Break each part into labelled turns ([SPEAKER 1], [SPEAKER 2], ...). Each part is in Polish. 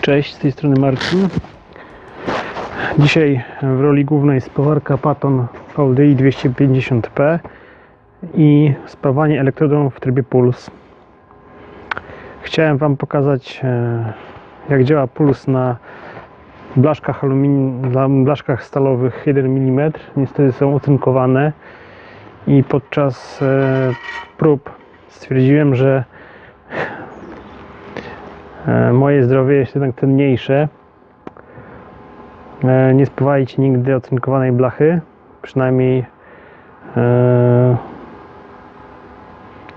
[SPEAKER 1] Cześć, z tej strony Marcin. Dzisiaj w roli głównej spawarka Patton VDI 250p i spawanie elektrodą w trybie puls. Chciałem Wam pokazać e, jak działa puls na blaszkach aluminium, na blaszkach stalowych 1 mm. Niestety są ocynkowane i podczas e, prób stwierdziłem, że Moje zdrowie jest jednak cenniejsze. E, Nie spływajcie nigdy ocynkowanej blachy. Przynajmniej e,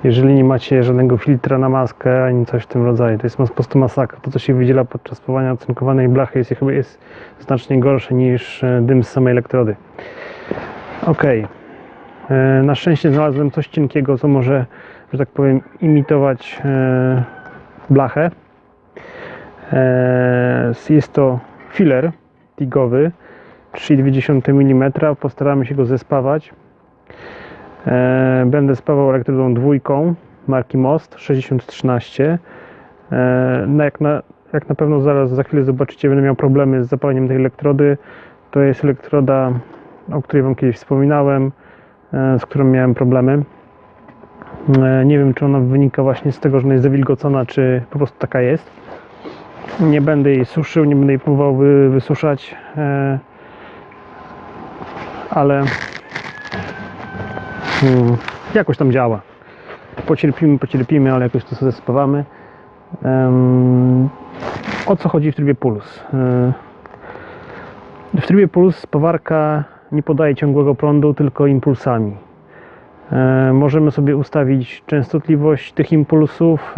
[SPEAKER 1] jeżeli nie macie żadnego filtra na maskę ani coś w tym rodzaju. To jest po prostu masakra. To, co się wydziela podczas spływania ocynkowanej blachy jest chyba jest znacznie gorsze niż e, dym z samej elektrody. Ok. Na szczęście znalazłem coś cienkiego, co może, że tak powiem, imitować e, blachę. Eee, Jest to filler tigowy 3,2 mm. Postaramy się go zespawać. Eee, Będę spawał elektrodą dwójką marki Most 6013. Eee, No jak, na, jak na pewno zaraz za chwilę zobaczycie, będę miał problemy z zapaleniem tej elektrody. To jest elektroda, o której Wam kiedyś wspominałem, e, z którą miałem problemy. E, Nie wiem, czy ona wynika właśnie z tego, że ona jest zawilgocona, czy po prostu taka jest. Nie będę jej suszył, nie będę jej próbował wy, wysuszać, e, ale mm, jakoś tam działa. Pocierpimy, pocierpimy, ale jakoś to sobie spawamy. O co chodzi w trybie puls? E, w trybie puls spawarka nie podaje ciągłego prądu, tylko impulsami. E, Możemy sobie ustawić częstotliwość tych impulsów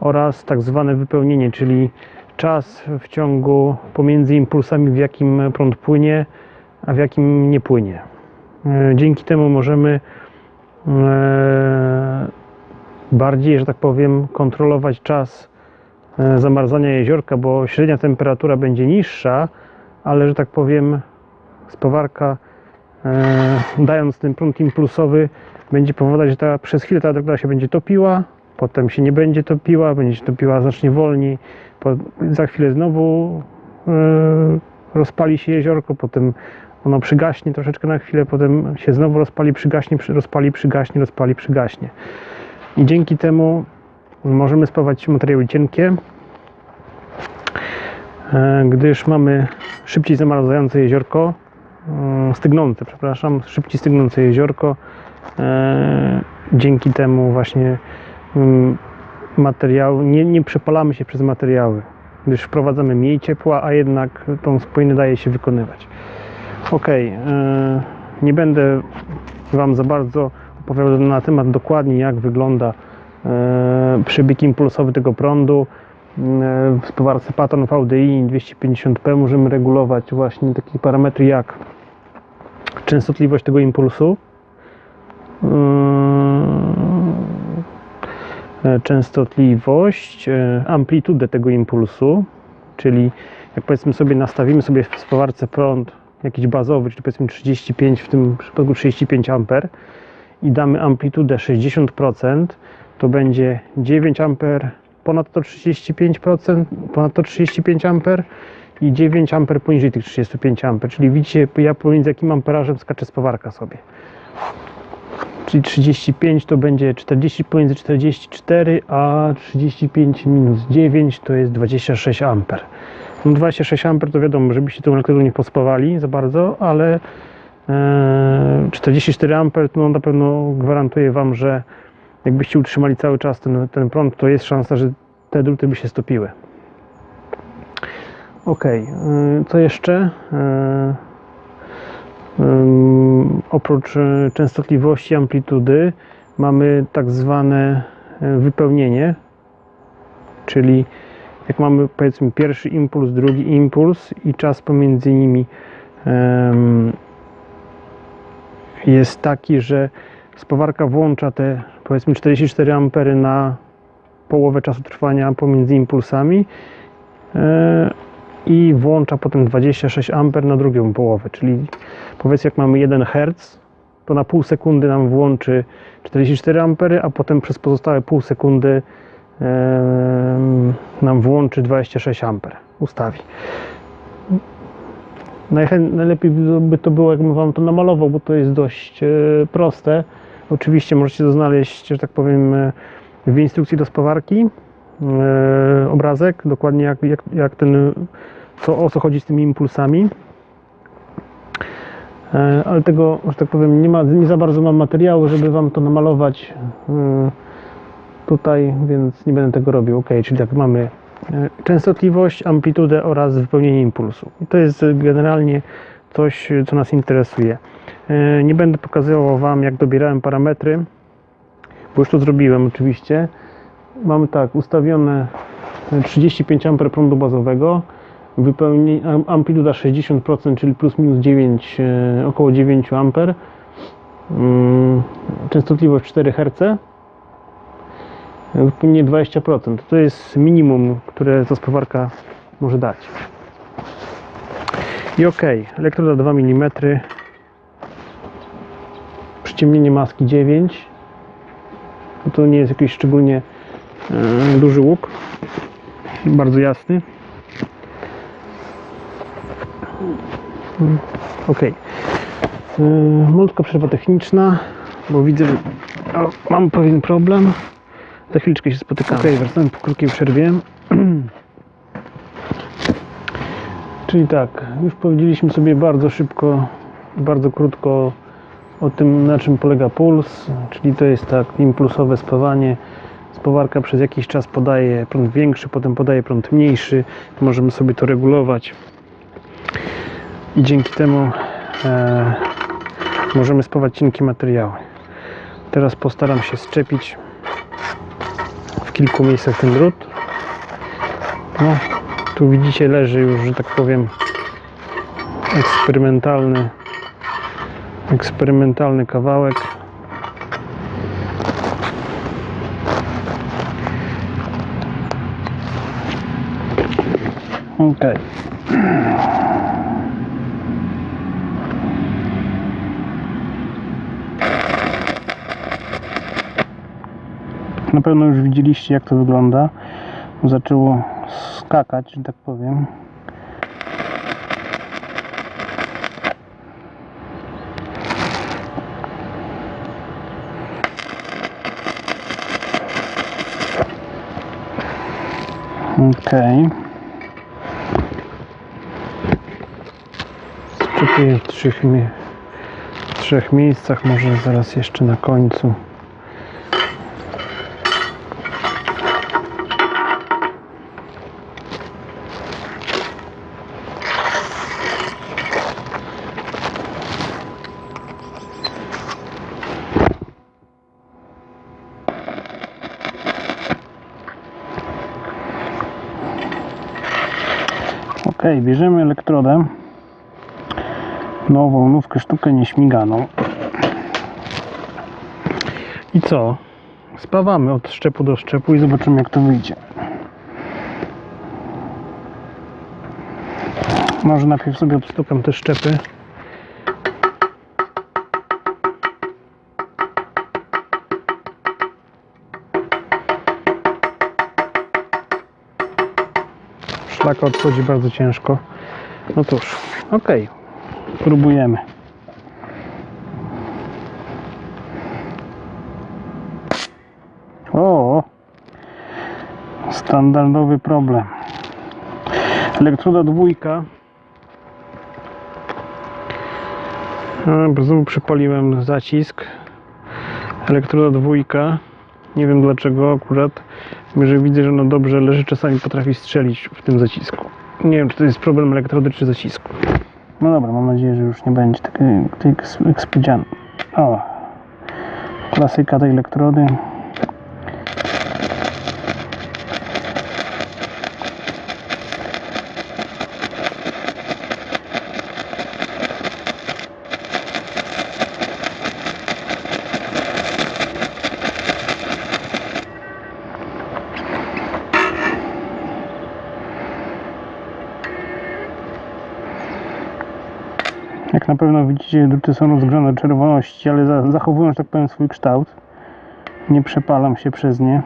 [SPEAKER 1] oraz tak zwane wypełnienie, czyli czas w ciągu pomiędzy impulsami, w jakim prąd płynie, a w jakim nie płynie. E, Dzięki temu możemy e, bardziej, że tak powiem, kontrolować czas e, zamarzania jeziorka, bo średnia temperatura będzie niższa, ale że tak powiem, spawarka e, dając ten prąd impulsowy będzie powodować, że ta, przez chwilę ta elektroda się będzie topiła, potem się nie będzie topiła, będzie się topiła znacznie wolniej, po, za chwilę znowu e, rozpali się jeziorko, potem ono przygaśnie troszeczkę na chwilę, potem się znowu rozpali, przygaśnie, przy, rozpali, przygaśnie, rozpali, przygaśnie. I dzięki temu możemy spawać materiały cienkie, e, gdyż mamy szybciej zamarzające jeziorko, e, stygnące, przepraszam, szybciej stygnące jeziorko. Dzięki temu właśnie mm, materiał, nie, nie przepalamy się przez materiały, gdyż wprowadzamy mniej ciepła, a jednak tą spójny daje się wykonywać. Ok, nie będę Wam za bardzo opowiadał na temat dokładnie jak wygląda e, przebieg impulsowy tego prądu. E, W spawarce Patton VDI 250p możemy regulować właśnie takie parametry jak częstotliwość tego impulsu, e, częstotliwość, e, amplitudę tego impulsu, czyli jak powiedzmy sobie nastawimy sobie w spawarce prąd jakiś bazowy, czyli powiedzmy 35, w tym przypadku 35 A i damy amplitudę 60%, to będzie 9 A ponad to 35%, ponad to 35 A i 9 A poniżej tych 35 A, czyli widzicie ja pomiędzy jakim amperażem skacze spawarka sobie. Czyli 35 to będzie 40 pomiędzy 44, a 35 minus 9 to jest 26 A. No 26 A to wiadomo, żebyście tą elektrodą nie pospawali za bardzo, ale e, 44 A no na pewno gwarantuję Wam, że jakbyście utrzymali cały czas ten, ten prąd, to jest szansa, że te druty by się stopiły. Ok, e, co jeszcze? Oprócz e, częstotliwości, amplitudy mamy tak zwane e, wypełnienie, czyli jak mamy powiedzmy pierwszy impuls, drugi impuls i czas pomiędzy nimi jest taki, że spawarka włącza te powiedzmy 44 ampery na połowę czasu trwania pomiędzy impulsami. E, i włącza potem 26 A na drugą połowę, czyli powiedzmy jak mamy 1 Hz, to na pół sekundy nam włączy 44 A, a potem przez pozostałe pół sekundy nam włączy 26 A. Ustawi. Najlepiej by- by to było, jakbym Wam to namalował, bo to jest dość e, proste. Oczywiście możecie to znaleźć, że tak powiem, e, w instrukcji do spawarki. E, obrazek, dokładnie jak, jak, jak ten, co, o co chodzi z tymi impulsami. E, ale tego, że tak powiem, nie, ma, nie za bardzo mam materiału, żeby Wam to namalować e, tutaj, więc nie będę tego robił. Ok, czyli tak mamy częstotliwość, amplitudę oraz wypełnienie impulsu. I to jest generalnie coś, co nas interesuje. Nie będę pokazywał Wam, jak dobierałem parametry, bo już to zrobiłem oczywiście. Mamy tak, ustawione e, 35 A prądu bazowego, wypełnienie, am- amplituda 60%, czyli plus minus 9, e, około 9 A. Mm, Częstotliwość 4 Hz. Wypełnienie 20%. To jest minimum, które ta spawarka może dać. I ok, elektroda 2 mm. Przyciemnienie maski 9. No To nie jest jakiś szczególnie duży łuk. Bardzo jasny. Ok. E, Malutka przerwa techniczna, bo widzę, że mam pewien problem. Za chwileczkę się spotykamy. Ok, wracamy po krótkiej przerwie. Czyli tak, już powiedzieliśmy sobie bardzo szybko, bardzo krótko o tym, na czym polega puls, czyli to jest tak impulsowe spawanie. Spawarka przez jakiś czas podaje prąd większy, potem podaje prąd mniejszy. Możemy sobie to regulować i dzięki temu e, możemy spawać cienkie materiały. Teraz postaram się szczepić w kilku miejscach ten drut. No, tu widzicie leży już, że tak powiem, eksperymentalny eksperymentalny kawałek. Ok. Na pewno już widzieliście jak to wygląda. Zaczęło skakać, że tak powiem. Okej. W trzech, trzech miejscach, może zaraz jeszcze na końcu. Ok, bierzemy elektrodę. Nową nówkę sztukę nieśmiganą. I co? Spawamy od szczepu do szczepu i zobaczymy jak to wyjdzie. Może najpierw sobie obstukam te szczepy. Szlaka odchodzi bardzo ciężko. No cóż, ok. Próbujemy. O! Standardowy problem. Elektroda dwójka. A, Znowu przypaliłem zacisk. Elektroda dwójka. Nie wiem dlaczego akurat. Że widzę, że no dobrze leży, czasami potrafi strzelić w tym zacisku. Nie wiem, czy to jest problem elektrody, czy zacisku. No dobra, mam nadzieję, że już nie będzie takiej tej eks- eksplodzian. O! Klasyka tej elektrody. Jak na pewno widzicie, druty są rozgrzane do czerwoności, ale za, zachowują, że tak powiem, swój kształt. Nie przepalam się przez nie.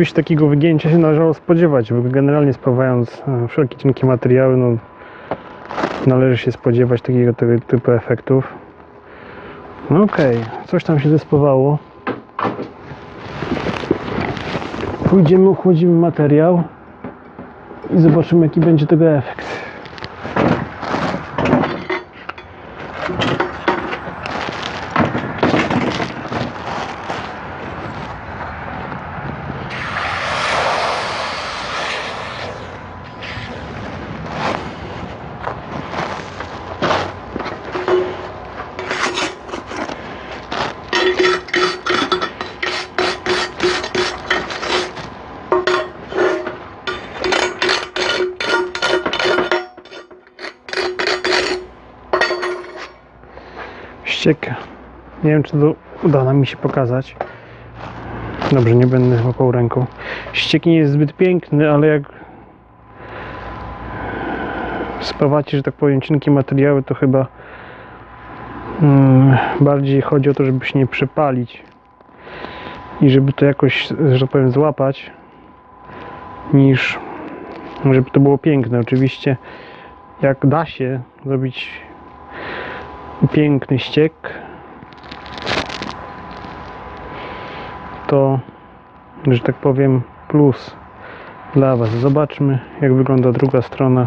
[SPEAKER 1] Oczywiście takiego wygięcia się należało spodziewać, bo generalnie spawając e, wszelkie cienkie materiały, no, należy się spodziewać takiego tego typu efektów. No okej, coś tam się zespowało. Pójdziemy, ochłodzimy materiał i zobaczymy jaki będzie tego efekt. Ściek. Nie wiem, czy to uda nam mi się pokazać. Dobrze, nie będę łapał ręką. Ściek nie jest zbyt piękny, ale jak spawacie, że tak powiem, cienkie materiały, to chyba mm, bardziej chodzi o to, żeby się nie przepalić i żeby to jakoś, że tak powiem, złapać, niż żeby to było piękne. Oczywiście, jak da się zrobić piękny ściek, to, że tak powiem, plus dla Was. Zobaczmy, jak wygląda druga strona.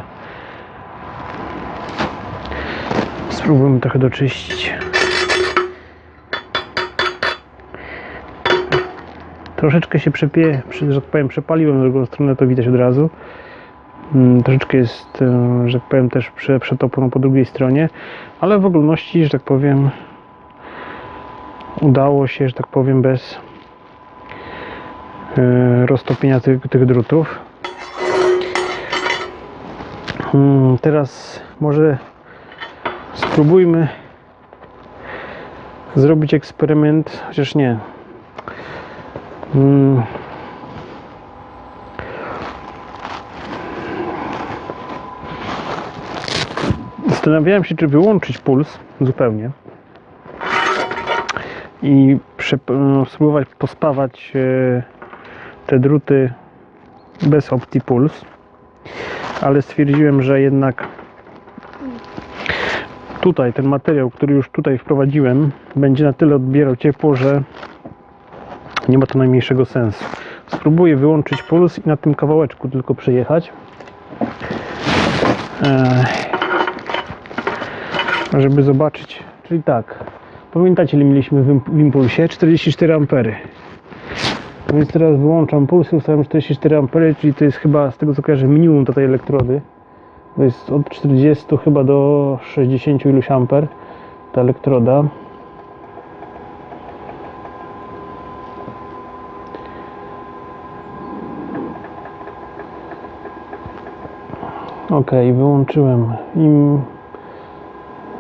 [SPEAKER 1] Spróbujmy trochę doczyścić. Troszeczkę się przepie, że tak powiem, przepaliłem drugą stronę, to widać od razu. Mm, Troszeczkę jest, e, że tak powiem, też prze, przetopiono po drugiej stronie, ale w ogólności, że tak powiem, udało się, że tak powiem, bez roztopienia tych, tych drutów. Mm, Teraz może spróbujmy zrobić eksperyment, chociaż nie. Mm. Zastanawiałem się, czy wyłączyć puls zupełnie i no, spróbować pospawać e, te druty bez opcji puls, ale stwierdziłem, że jednak tutaj ten materiał, który już tutaj wprowadziłem, będzie na tyle odbierał ciepło, że nie ma to najmniejszego sensu. Spróbuję wyłączyć puls i na tym kawałeczku tylko przejechać. Ech żeby zobaczyć. Czyli tak, pamiętacie ile mieliśmy w impulsie? 44 ampery. Więc teraz wyłączam puls i ustawiam 44 ampery, czyli to jest chyba z tego co kojarzę minimum do tej elektrody. To jest od 40 chyba do 60 iluś amper ta elektroda. Ok, wyłączyłem im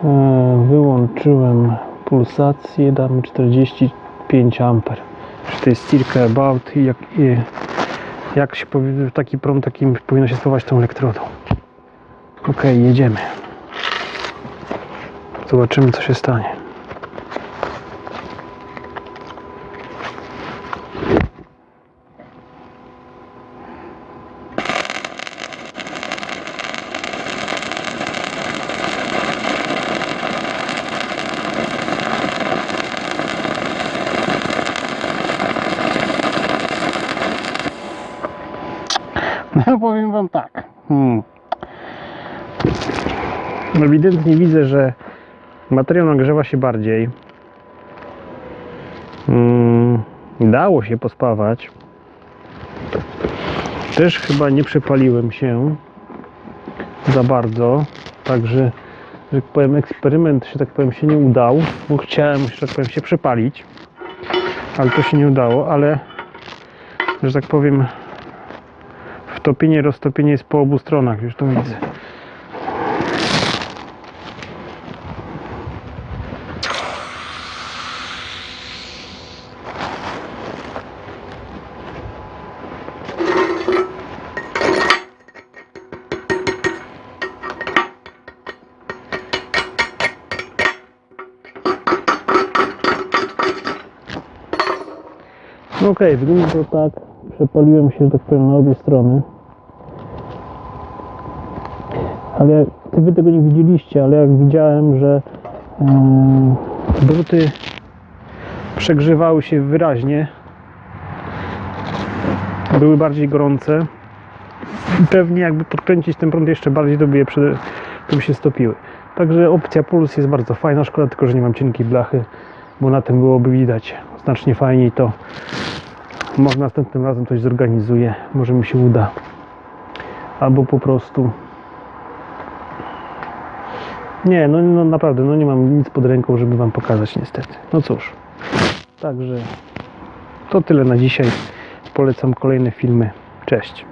[SPEAKER 1] E, wyłączyłem pulsację, damy 45 amper. Czy to jest circa about i jak, i jak się taki prąd takim powinno się stosować tą elektrodą. Ok, jedziemy. Zobaczymy co się stanie. No powiem wam tak. Hmm. Ewidentnie widzę, że materiał nagrzewa się bardziej. Mm, dało się pospawać. Też chyba nie przepaliłem się za bardzo. Także, że tak powiem, eksperyment, że tak powiem, się nie udał. Bo chciałem, że tak powiem, się przepalić. Ale to się nie udało, ale że tak powiem, Wtopienie, roztopienie jest po obu stronach, już to widzę. No Okej, wygląda to tak przepaliłem się, że tak powiem, na obie strony. Ale wy tego nie widzieliście, ale jak widziałem, że e, druty przegrzewały się wyraźnie, były bardziej gorące. Pewnie jakby podkręcić ten prąd jeszcze bardziej, to by, je to by się stopiły. Także opcja Puls jest bardzo fajna, szkoda tylko, że nie mam cienkiej blachy, bo na tym byłoby widać znacznie fajniej to. Może następnym razem coś zorganizuję, może mi się uda. Albo po prostu. Nie, no, no naprawdę, no nie mam nic pod ręką, żeby Wam pokazać niestety. No cóż. Także to tyle na dzisiaj. Polecam kolejne filmy. Cześć.